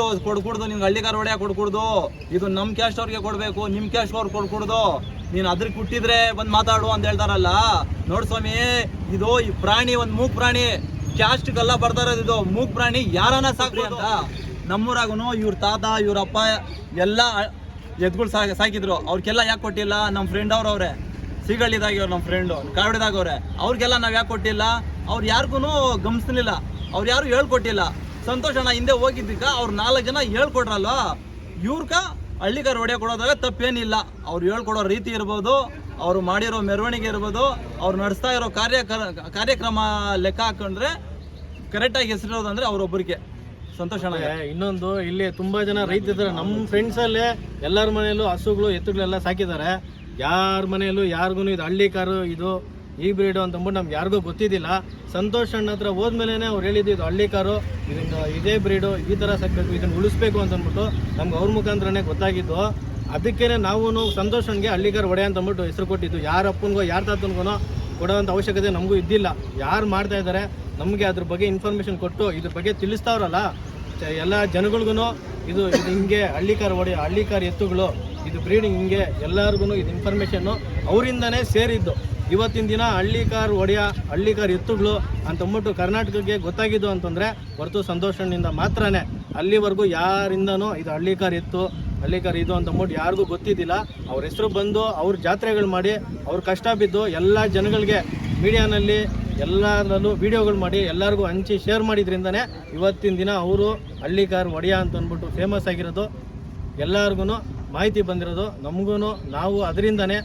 ಕೊಡ್ಕೂಡ್ದು, ನಿಮ್ಗೆ ಹಳ್ಳಿಗಾರ ಒಡೆಯ ಕೊಡ್ಕೂಡ್ದು. ಇದು ನಮ್ ಕ್ಯಾಸ್ಟ್ ಅವ್ರಿಗೆ ಕೊಡ್ಬೇಕು, ನಿಮ್ ಕ್ಯಾಸ್ಟ್ ಅವ್ರಿಗೆ ಕೊಡ್ಕೂಡ್ದು. ನೀನ್ ಅದ್ರ ಕುಟ್ಟಿದ್ರೆ ಬಂದ್ ಮಾತಾಡು ಅಂತ ಹೇಳ್ತಾರಲ್ಲ. ನೋಡ್ ಸ್ವಾಮಿ, ಇದು ಈ ಪ್ರಾಣಿ, ಒಂದ್ ಮೂಕ್ ಪ್ರಾಣಿ ಕ್ಯಾಸ್ಟ್ಗೆಲ್ಲ ಬರ್ತಾ ಇರೋದು ಇದು. ಮೂಕ್ ಪ್ರಾಣಿ ಯಾರನ್ನ ಸಾಕ್ರಿ ಅಂತ. ನಮ್ಮೂರಾಗುನು ಇವ್ರ ತಾತ, ಇವ್ರ ಅಪ್ಪ ಎಲ್ಲ ಎದ್ಗಳು ಸಾ ಸಾಕಿದ್ರು. ಅವ್ರಿಗೆಲ್ಲ ಯಾಕೆ ಕೊಟ್ಟಿಲ್ಲ? ನಮ್ಮ ಫ್ರೆಂಡ್ ಅವ್ರವ್ರೆ ಸಿಗಳಿದಾಗ್ಯವ್ರು ನಮ್ಮ ಫ್ರೆಂಡು ಅವರೇ. ಅವ್ರಿಗೆಲ್ಲ ನಾವು ಯಾಕೆ ಕೊಟ್ಟಿಲ್ಲ? ಅವ್ರು ಯಾರಿಗೂ ಗಮನಿಸ್ಲಿಲ್ಲ ಅವ್ರು ಯಾರು ಹೇಳ್ಕೊಟ್ಟಿಲ್ಲ. ಸಂತೋಷ್ ಅಣ್ಣ ಹಿಂದೆ ಹೋಗಿದ್ದಕ್ಕ, ಅವ್ರು ನಾಲ್ಕು ಜನ ಹೇಳ್ಕೊಟ್ರಲ್ವ? ಇವ್ರಕ ಹಳ್ಳಿಗಾರ ಹೊಡೆಯ ಕೊಡೋದಾಗ ತಪ್ಪೇನಿಲ್ಲ. ಅವ್ರು ಹೇಳ್ಕೊಡೋ ರೀತಿ ಇರ್ಬೋದು, ಅವರು ಮಾಡಿರೋ ಮೆರವಣಿಗೆ ಇರ್ಬೋದು, ಅವ್ರು ನಡೆಸ್ತಾ ಇರೋ ಕಾರ್ಯ ಕಾರ್ಯಕ್ರಮ ಲೆಕ್ಕ ಹಾಕೊಂಡ್ರೆ ಕರೆಕ್ಟಾಗಿ ಹೆಸರಿರೋದು ಅಂದ್ರೆ ಅವ್ರೊಬ್ಬರಿಗೆ ಸಂತೋಷ ಇನ್ನೊಂದು, ಇಲ್ಲಿ ತುಂಬಾ ಜನ ರೈತ ಇದ್ದಾರೆ ನಮ್ಮ ಫ್ರೆಂಡ್ಸ್ ಅಲ್ಲೇ ಎಲ್ಲರ ಮನೆಯಲ್ಲೂ ಹಸುಗಳು, ಎತ್ತುಗಳೆಲ್ಲ ಸಾಕಿದ್ದಾರೆ. ಯಾರ ಮನೆಯಲ್ಲೂ ಯಾರಿಗೂ ಇದು ಹಳ್ಳಿ ಕಾರು ಇದು ಈ ಬ್ರೀಡು ಅಂತ ಅಂದ್ಬಿಟ್ಟು ನಮ್ಗೆ ಯಾರಿಗೂ ಗೊತ್ತಿದ್ದಿಲ್ಲ. ಸಂತೋಷ್ ಅಣ್ಣ ಹತ್ರ ಹೋದ್ಮೇಲೆ ಅವ್ರು ಹೇಳಿದ್ದು, ಇದು ಹಳ್ಳಿ ಕಾರು, ಇದನ್ನ ಇದೇ ಬ್ರೀಡು ಈ ಥರ ಸಾಕಬೇಕು ಇದನ್ನು ಉಳಿಸ್ಬೇಕು ಅಂತಂದ್ಬಿಟ್ಟು ನಮ್ಗೆ ಅವ್ರ ಮುಖಾಂತರನೇ ಗೊತ್ತಾಗಿದ್ದು. ಅದಕ್ಕೇ ನಾವು ಸಂತೋಷ್ ಅಣ್ಣಗೆ ಹಳ್ಳಿ ಕಾರು ಒಡೆ ಅಂತ ಅಂದ್ಬಿಟ್ಟು ಹೆಸರು ಕೊಟ್ಟಿದ್ದು. ಯಾರ ಅಪ್ಪನಿಗೋ, ಯಾರ ತಾತನಿಗೋ ಕೊಡೋವಂಥ ಅವಶ್ಯಕತೆ ನಮಗೂ ಇದ್ದಿಲ್ಲ. ಯಾರು ಮಾಡ್ತಾ ಇದ್ದಾರೆ ನಮಗೆ ಅದ್ರ ಬಗ್ಗೆ ಇನ್ಫಾರ್ಮೇಷನ್ ಕೊಟ್ಟು ಇದ್ರ ಬಗ್ಗೆ ತಿಳಿಸ್ತಾವ್ರಲ್ಲ ಎಲ್ಲ ಜನಗಳಿಗೂ ಇದು ಇದು ಹಿಂಗೆ ಹಳ್ಳಿಕಾರ್ ಹೊಡೆ ಹಳ್ಳಿಕಾರ್ ಎತ್ತುಗಳು, ಇದು ಬ್ರೀಡಿಂಗ್ ಹಿಂಗೆ ಎಲ್ಲರಿಗೂ ಇದು ಇನ್ಫಾರ್ಮೇಷನ್ನು ಅವರಿಂದನೇ ಸೇರಿದ್ದು. ಇವತ್ತಿನ ದಿನ ಹಳ್ಳಿಕಾರ್ ಒಡೆಯ ಹಳ್ಳಿಕಾರ್ ಎತ್ತುಗಳು ಅಂತಂದ್ಬಿಟ್ಟು ಕರ್ನಾಟಕಕ್ಕೆ ಗೊತ್ತಾಗಿದ್ದು ಅಂತಂದರೆ ಹೊರತು ಸಂತೋಷನಿಂದ ಮಾತ್ರನೇ. ಅಲ್ಲಿವರೆಗೂ ಯಾರಿಂದನೂ ಇದು ಹಳ್ಳಿಕಾರ್ ಎತ್ತು ಹಳ್ಳಿಕಾರ್ ಇದು ಅಂತಂದ್ಬಿಟ್ಟು ಯಾರಿಗೂ ಗೊತ್ತಿದ್ದಿಲ್ಲ. ಅವ್ರ ಹೆಸರು ಬಂದು ಅವ್ರ ಜಾತ್ರೆಗಳು ಮಾಡಿ, ಅವ್ರ ಕಷ್ಟ ಬಿದ್ದು ಎಲ್ಲ ಜನಗಳಿಗೆ ಮೀಡಿಯಾನಲ್ಲಿ ಎಲ್ಲರಲ್ಲೂ ವಿಡಿಯೋಗಳು ಮಾಡಿ, ಎಲ್ಲರಿಗೂ ಹಂಚಿ ಶೇರ್ ಮಾಡಿದ್ರಿಂದನೇ ಇವತ್ತಿನ ದಿನ ಅವರು ಹಳ್ಳಿಕಾರ್ ಒಡೆಯ ಅಂತ ಅಂದ್ಬಿಟ್ಟು ಫೇಮಸ್ ಆಗಿರೋದು. ಎಲ್ಲರಿಗೂ ಮಾಹಿತಿ ಬಂದಿರೋದು. ನಮಗೂ ನಾವು ಅದರಿಂದನೇ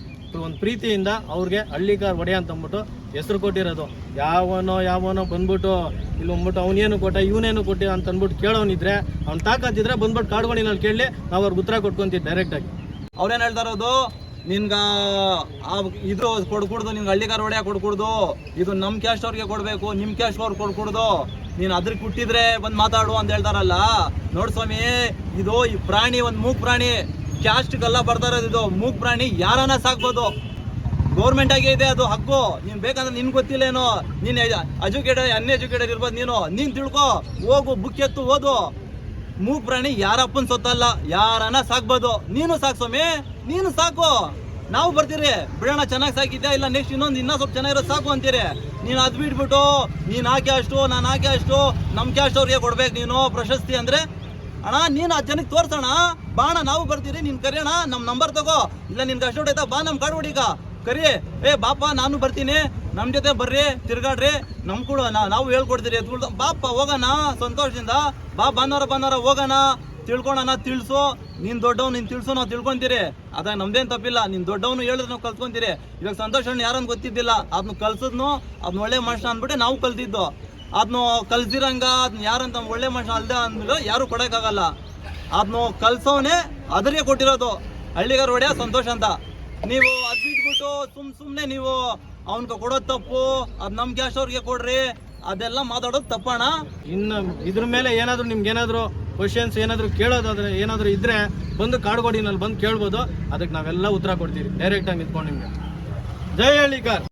ಒಂದು ಪ್ರೀತಿಯಿಂದ ಅವ್ರಿಗೆ ಹಳ್ಳಿಕಾರ್ ಒಡೆಯ ಅಂತ ಅಂದ್ಬಿಟ್ಟು ಹೆಸರು ಕೊಟ್ಟಿರೋದು. ಯಾವನೋ ಯಾವನೋ ಬಂದ್ಬಿಟ್ಟು, ಇಲ್ಲಿ ಬಂದ್ಬಿಟ್ಟು ಅವನೇನು ಕೊಟ್ಟ, ಇವನೇನು ಕೊಟ್ಟೆ ಅಂತ ಅಂದ್ಬಿಟ್ಟು ಕೇಳೋನಿದ್ರೆ, ಅವ್ನು ತಾಕತ್ತಿದ್ರೆ ಬಂದ್ಬಿಟ್ಟು ಕಾಡ್ಕೊಂಡಿನಲ್ಲಿ ಕೇಳಿ ನಾವು ಅವ್ರಿಗೆ ಉತ್ತರ ಕೊಟ್ಕೊಂತೀವಿ ಡೈರೆಕ್ಟಾಗಿ ಅವ್ರೇನು ಹೇಳ್ತಾ ಇರೋದು? ನಿನ್ಗ, ಆ ಇದು ಕೊಡ್ಕೊಡ್ದು, ನಿನ್ಗೆ ಹಳ್ಳಿಗಾರ ಒಡೆಯ ಕೊಡ್ಕೊಡ್ದು. ಇದು ನಮ್ಮ ಕ್ಯಾಸ್ಟ್ ಅವ್ರಿಗೆ ಕೊಡಬೇಕು ನಿಮ್ಮ ಕ್ಯಾಸ್ಟ್ ಅವ್ರಿಗೆ ಕೊಡ್ಕೊಡ್ದು. ನೀನು ಅದ್ರ ಕುಟ್ಟಿದ್ರೆ ಬಂದು ಮಾತಾಡು ಅಂತ ಹೇಳ್ತಾರಲ್ಲ. ನೋಡ್ ಸ್ವಾಮಿ, ಇದು ಈ ಪ್ರಾಣಿ, ಒಂದು ಮೂಕ್ ಪ್ರಾಣಿ. ಕ್ಯಾಸ್ಟ್ಗೆಲ್ಲ ಬರ್ತಾ ಇರೋದು ಇದು. ಮೂಕ್ ಪ್ರಾಣಿ ಯಾರನ್ನ ಸಾಕ್ಬೋದು? ಗೌರ್ಮೆಂಟ್ ಆಗಿ ಇದೆ ಅದು ಹಕ್ಕು. ನೀನ್ ಬೇಕಂದ್ರೆ ನಿನ್ ಗೊತ್ತಿಲ್ಲೇನೋ ನೀನ್ ಎಜುಕೇಟೆಡ್ ಇರ್ಬೋದು ನೀನು. ನೀನ್ ತಿಳ್ಕೊ. ಹೋಗು, ಬುಕ್ ಎತ್ತು, ಓದು. ಮೂಗ್ ಪ್ರಾಣಿ ಯಾರಪ್ಪನ್ ಸೊತ್ತಲ್ಲ. ಯಾರನ್ನ ಸಾಕ್ಬೋದು? ನೀನು ಸಾಕ್ ಸ್ವಾಮಿ. ನೀನು ಸಾಕು. ನಾವು ಬರ್ತೀರಿ. ಬಿಡೋಣ, ಚೆನ್ನಾಗಿ ಸಾಕಿದ್ಯಾ? ಇಲ್ಲ ನೆಕ್ಸ್ಟ್ ಇನ್ನೊಂದು ಇನ್ನೂ ಸ್ವಲ್ಪ ಚೆನ್ನಾಗಿರೋ ಸಾಕು ಅಂತೀರಿ. ನೀನು ಅದು ಬಿಟ್ಬಿಟ್ಟು ನೀನ್ ಹಾಕಿ ಅಷ್ಟು, ನಾನು ಹಾಕಿ ಅಷ್ಟು ನಮ್ಮ ಕ್ಯಾಸ್ಟ್ ಅವ್ರಿಗೆ ಕೊಡ್ಬೇಕು ನೀನು. ಪ್ರಶಸ್ತಿ ಅಂದ್ರೆ ಅಣ್ಣ, ನೀನು ಆ ಜನಕ್ಕೆ ತೋರ್ಸೋಣ ಬಾಣ ನಾವು ಬರ್ತೀರಿ, ನೀನು ಕರಿಯೋಣ ನಮ್ಮ ನಂಬರ್ ತಗೋ. ಇಲ್ಲ, ನಿನ್ಗೆ ಅಷ್ಟು ಹೊಡೈತಾ ಬಾ ನಮ್ಮ ಕಾಡು ಈಗ ಕರಿ, ಏ ಬಾಪ ನಾನು ಬರ್ತೀನಿ. ನಮ್ಮ ಜೊತೆ ಬರ್ರಿ, ತಿರ್ಗಾಡ್ರಿ. ನಮ್ ಕೂಡ ನಾವು ಹೇಳ್ಕೊಡ್ತೀರಿ. ಎತ್ಕೊಳ್ದ ಬಾಪ ಹೋಗೋಣ ಸಂತೋಷದಿಂದ. ಬಾ, ಭಾನುವಾರ ಬಾನೋರ ಹೋಗೋಣ ತಿಳ್ಕೊಳಣ ತಿಳ್ಸು. ನೀನ್ ದೊಡ್ಡವನು, ನೀನ್ ತಿಳ್ಸು, ನಾವು ತಿಳ್ಕೊಂತೀರಿ. ಅದಾಗ ನಮ್ದೇನ್ ತಪ್ಪಿಲ್ಲ. ನೀನ್ ದೊಡ್ಡವನು ಹೇಳಿದ್ರೆ ನಾವು ಕಲ್ತ್ಕೊಂತೀರಿ. ಇವಾಗ ಸಂತೋಷ ಯಾರನ್ನ ಗೊತ್ತಿದ್ದಿಲ್ಲ. ಅದನ್ನ ಕಲ್ಸಿದ್ನು ಅದನ್ನ ಒಳ್ಳೆ ಮನುಷ್ಯ ಅಂದ್ಬಿಟ್ಟು ನಾವು ಕಲ್ತಿದ್ದು. ಅದನ್ನ ಕಲ್ಸಿರಂಗ ಅದನ್ನ ಯಾರಂತ ಒಳ್ಳೆ ಮನುಷ್ಯ ಅಲ್ಲದೆ ಅಂದ್ಮೇಲೆ ಯಾರು ಕೊಡೋಕ್ಕಾಗಲ್ಲ. ಅದನ್ನು ಕಲ್ಸೋನೆ ಅದರೇ ಕೊಟ್ಟಿರೋದು. ಹಳ್ಳಿಗಾರ ಒಡೆಯ ಸಂತೋಷ ಅಂತ. ನೀವು ಅದ್ ಬಿಟ್ಬಿಟ್ಟು ಸುಮ್ ಸುಮ್ನೆ ನೀವು ಅವನ್ಗೆ ಕೊಡೋದು ತಪ್ಪು ಅದು ನಮ್ ಕ್ಯಾಶ್ ಅವ್ರಿಗೆ ಕೊಡ್ರಿ ಅದೆಲ್ಲ ಮಾತಾಡೋದು ತಪ್ಪಣ. ಇನ್ನು ಇದ್ರ ಮೇಲೆ ಏನಾದರೂ ನಿಮ್ಗೆ ಏನಾದರೂ ಕ್ವಶನ್ಸ್ ಏನಾದರೂ ಕೇಳೋದಾದ್ರೆ ಏನಾದರೂ ಇದ್ರೆ ಬಂದು ಕಾಡ್ಗೋಡಿನಲ್ಲಿ ಬಂದು ಕೇಳ್ಬೋದು. ಅದಕ್ಕೆ ನಾವೆಲ್ಲ ಉತ್ತರ ಕೊಡ್ತೀವಿ. ಡೈರೆಕ್ಟ್ ಆಗಿ ನಿಂತ್ಕೊಂಡು ನಿಮಗೆ. ಜೈ ಹಳ್ಳಿಕಾರ್